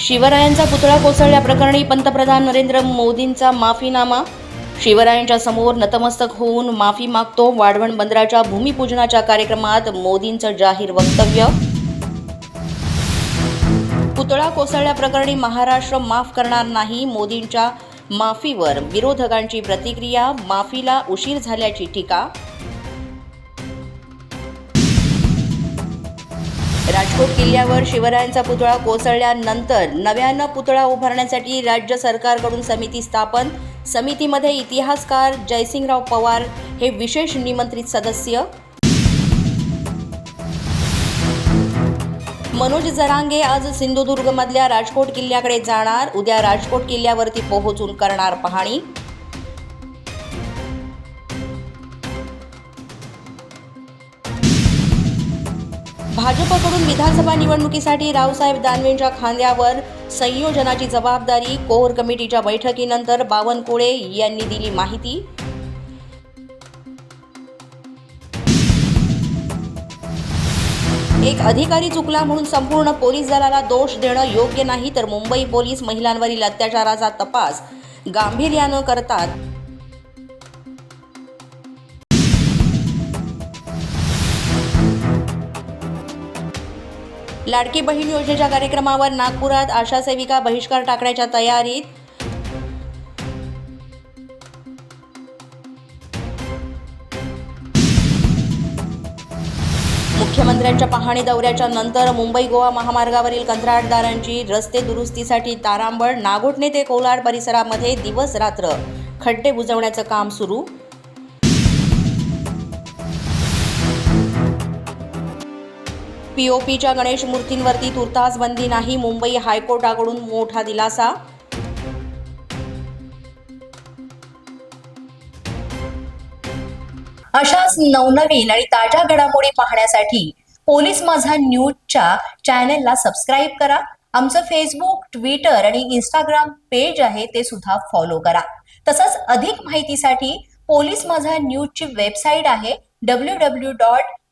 शिवरायांचा पुतळा कोसळल्याप्रकरणी पंतप्रधान नरेंद्र मोदींचा माफीनामा. शिवरायांच्या समोर नतमस्तक होऊन माफी मागतो वाढवण बंदराच्या भूमिपूजनाच्या कार्यक्रमात मोदींचं जाहीर वक्तव्य. पुतळा कोसळल्याप्रकरणी महाराष्ट्र माफ करणार नाही मोदींच्या माफीवर. विरोधकांची प्रतिक्रिया माफीला उशीर झाल्याची टीका. राजकोट किल्ल्यावर शिवरायांचा पुतळा कोसळल्यानंतर नव्यानं पुतळा उभारण्यासाठी राज्य सरकारकडून समिती स्थापन. समितीमध्ये इतिहासकार जयसिंगराव पवार हे विशेष निमंत्रित सदस्य. मनोज जरांगे आज सिंधुदुर्गमधल्या राजकोट किल्ल्याकडे जाणार. उद्या राजकोट किल्ल्यावरती पोहोचून करणार पाहणी. भाजपकडून विधानसभा निवडणुकीसाठी रावसाहेब दानवेंच्या खांद्यावर संयोजनाची जबाबदारी कोर कमिटीच्या बैठकीनंतर बावनकुळे यांनी दिली माहिती. एक अधिकारी चुकला म्हणून संपूर्ण पोलीस दलाला दोष देणं योग्य नाही तर मुंबई पोलीस महिलांवरील अत्याचाराचा तपास गांभीर्यानं करतात. लाडकी बहीण योजनेच्या कार्यक्रमावर नागपुरात आशा सेविका बहिष्कार टाकण्याच्या तयारीत मुख्यमंत्र्यांच्या पाहणी दौऱ्याच्या नंतर मुंबई गोवा महामार्गावरील कंत्राटदारांची रस्ते दुरुस्तीसाठी तारांबळ नागोठणे ते कोलाड परिसरामध्ये दिवस रात्र खड्डे बुजवण्याचं काम सुरू पीओपीच्या गणेश मूर्तींवरती तुर्तास बंदी नाही मुंबई हायकोर्टाकडून मोठा दिलासा. अशाच नवनवीन आणि ताज्या घडामोडी पाहण्यासाठी पोलीस माझा न्यूजच्या चॅनेलला सबस्क्राईब करा. आमचं फेसबुक ट्विटर आणि इंस्टाग्राम पेज आहे ते सुद्धा फॉलो करा. तसंच अधिक माहितीसाठी पोलीस माझा न्यूजची वेबसाईट आहे W W dot